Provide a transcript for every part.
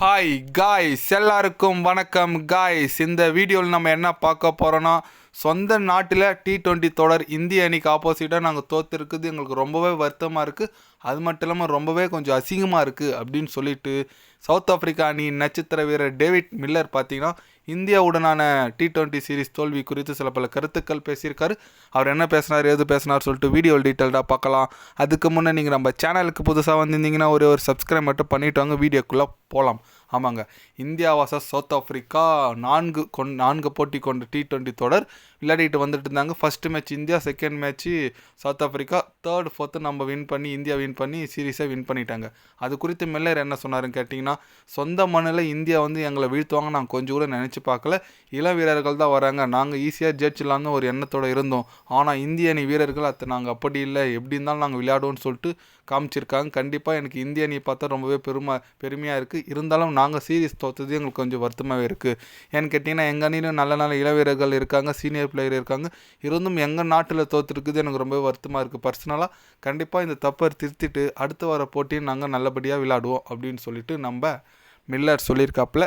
Hi guys எல்லாருக்கும் வணக்கம் guys இந்த வீடியோவில் நம்ம என்ன பார்க்க போகிறோன்னா சொந்த நாட்டில் டி டுவெண்ட்டி தொடர் இந்திய அணிக்கு ஆப்போசிட்டாக நாங்கள் தோற்றுருக்குது எங்களுக்கு ரொம்பவே வருத்தமாக இருக்குது அது மட்டும் இல்லாமல் ரொம்பவே கொஞ்சம் அசிங்கமாக இருக்குது அப்படின்னு சொல்லிட்டு சவுத் ஆஃப்ரிக்கா அணி நட்சத்திர வீரர் டேவிட் மில்லர் பார்த்தீங்கன்னா இந்தியாவுடனான டி டுவெண்ட்டி சீரிஸ் தோல்வி குறித்து சில பல கருத்துக்கள் பேசியிருக்காரு. அவர் என்ன பேசினார் ஏது பேசினார் சொல்லிட்டு வீடியோ டீட்டெயில்டாக பார்க்கலாம். அதுக்கு முன்னே நீங்கள் நம்ம சேனலுக்கு புதுசாக வந்திருந்தீங்கன்னா ஒரே ஒரு சப்ஸ்கிரைப் மட்டும் பண்ணிட்டு வாங்க வீடியோக்குள்ளே போகலாம் ஆமாங்க. இந்தியா வாசஸ் சவுத் ஆஃப்ரிக்கா நான்கு கொண் நான்கு போட்டி கொண்ட டி டுவெண்ட்டி தொடர் விளையாடிட்டு வந்துட்டு இருந்தாங்க. First match India second match South Africa third fourth நம்ம வின் பண்ணி இந்தியா வின் பண்ணி சீரீஸை வின் பண்ணிட்டாங்க. அது குறித்து மில்லர் என்ன சொன்னாருன்னு கேட்டிங்கன்னா சொந்த மண்ணில் இந்தியா வந்து எங்களை வீழ்த்துவாங்க நான் கொஞ்சம் கூட நினச்சி பார்க்கல. இளம் வீரர்கள் தான் வராங்க. நாங்கள் ஈஸியாக ஜெயிச்சிடலான்னு ஒரு எண்ணத்தோடு இருந்தோம். ஆனால் இந்திய அணி வீரர்கள் அத்தை நாங்கள் அப்படி இல்லை. எப்படி இருந்தாலும் நாங்கள் விளையாடுவோம்னு சொல்லிட்டு காமிச்சிருக்காங்க. கண்டிப்பாக எனக்கு இந்திய அணியை பார்த்தா ரொம்பவே பெருமை பெருமையாக இருக்குது இருந்தாலும் நாங்கள் சீரியஸ் தோத்தது எங்களுக்கு கொஞ்சம் வருத்தமாகவே இருக்குது ஏன்னு கேட்டிங்கன்னா எங்கள் அணியிலும் நல்ல நல்ல இளவீரர்கள் இருக்காங்க. சீனியர் பிளேயர் இருக்காங்க. இருந்தும் எங்கள் நாட்டில் தோற்றுருக்குது எனக்கு ரொம்பவே வருத்தமாக இருக்குது பர்சனலாக கண்டிப்பாக இந்த தப்பை திருத்திட்டு அடுத்து வர போட்டியை நாங்கள் நல்லபடியாக விளையாடுவோம் அப்படின்னு சொல்லிட்டு நம்ம மில்லர் சொல்லியிருக்காப்புல.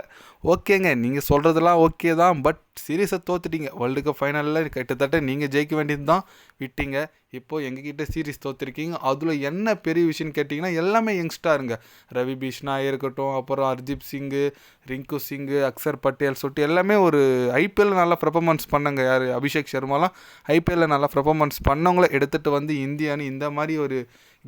ஓகேங்க நீங்கள் சொல்கிறதெல்லாம் ஓகே தான் பட் சீரியஸை தோத்துட்டீங்க. வேர்ல்டு கப் ஃபைனலில் கிட்டத்தட்ட நீங்கள் ஜெயிக்க வேண்டியது தான் விட்டீங்க. இப்போது எங்ககிட்ட சீரீஸ் தோத்துருக்கீங்க. அதில் என்ன பெரிய விஷயம்னு கேட்டிங்கன்னா எல்லாமே யங்ஸ்டாருங்க ரவி பிஷ்ணா இருக்கட்டும் அப்புறம் அர்ஜித் சிங்கு ரிங்கு சிங்கு அக்சர் பட்டேல் சொல்லிட்டு எல்லாமே ஒரு ஐபிஎல்ல நல்லா பெர்ஃபார்மன்ஸ் பண்ணங்க. யார்? அபிஷேக் சர்மாலாம் ஐபிஎல்லில் நல்லா பெர்ஃபார்மன்ஸ் பண்ணவங்கள எடுத்துகிட்டு வந்து இந்தியான்னு இந்த மாதிரி ஒரு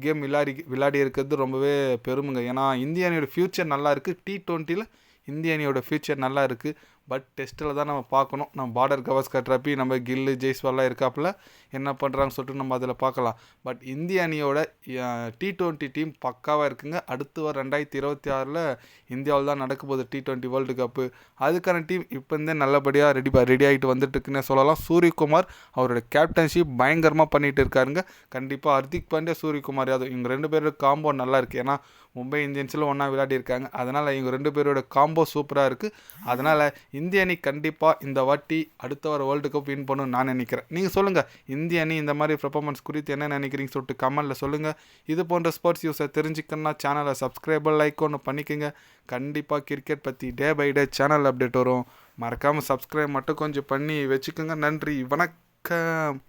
கேம் விளையாடி விளையாடி இருக்கிறது ரொம்பவே பெருமைங்க. ஏன்னா இந்திய அணியோட ஃப்யூச்சர் நல்லா இருக்குது டி ட்வெண்ட்டியில் இந்திய அணியோட ஃப்யூச்சர் நல்லா இருக்குது பட் டெஸ்ட்டில் தான் நம்ம பார்க்கணும். நம்ம பார்டர் கவஸ்கர் ட்ரப்பி நம்ம கில்லு ஜெய்ஸ்வால்லாம் இருக்காப்புல என்ன பண்ணுறாங்கன்னு சொல்லிட்டு நம்ம அதில் பார்க்கலாம். பட் இந்திய அணியோட டி டுவெண்ட்டி டீம் பக்காவாக இருக்குங்க. அடுத்து வர ரெண்டாயிரத்தி இருபத்தி ஆறில் இந்தியாவில் தான் நடக்க போகுது டி டுவெண்ட்டி வேர்ல்டு கப்பு அதுக்கான டீம் இப்போ இருந்தே நல்லபடியாக ரெடி ரெடி ஆகிட்டு வந்துட்டு இருக்குன்னே சொல்லலாம். சூரியகுமார் அவரோட கேப்டன்ஷிப் பயங்கரமாக பண்ணிகிட்டு இருக்காருங்க. கண்டிப்பாக ஹர்திக் பாண்டியா சூரியகுமார் யாதவ் இவங்க ரெண்டு பேரோட காம்போ நல்லா இருக்குது ஏன்னா மும்பை இந்தியன்ஸில் ஒன்றா விளையாடி இருக்காங்க அதனால் இவங்க ரெண்டு பேரோட காம்போ சூப்பராக இருக்குது அதனால் இந்திய அணி கண்டிப்பாக இந்த வாட்டி அடுத்த வர வேர்ல்டு கப் வின் பண்ணணும்னு நான் நினைக்கிறேன். நீங்கள் சொல்லுங்கள் இந்திய அணி இந்த மாதிரி பெர்ஃபார்மன்ஸ் குறித்து என்ன நினைக்கிறீங்க சொல்லிட்டு கமெண்டில் சொல்லுங்கள் இது போன்ற ஸ்போர்ட்ஸ் நியூஸை தெரிஞ்சுக்கணும்னா சேனலை சப்ஸ்கிரைபர் லைக் ஒன்று பண்ணிக்கோங்க. கண்டிப்பாக கிரிக்கெட் பற்றி day by day channel update வரும். மறக்காமல் சப்ஸ்கிரைப் மட்டும் கொஞ்சம் பண்ணி வச்சுக்கோங்க. நன்றி வணக்கம்.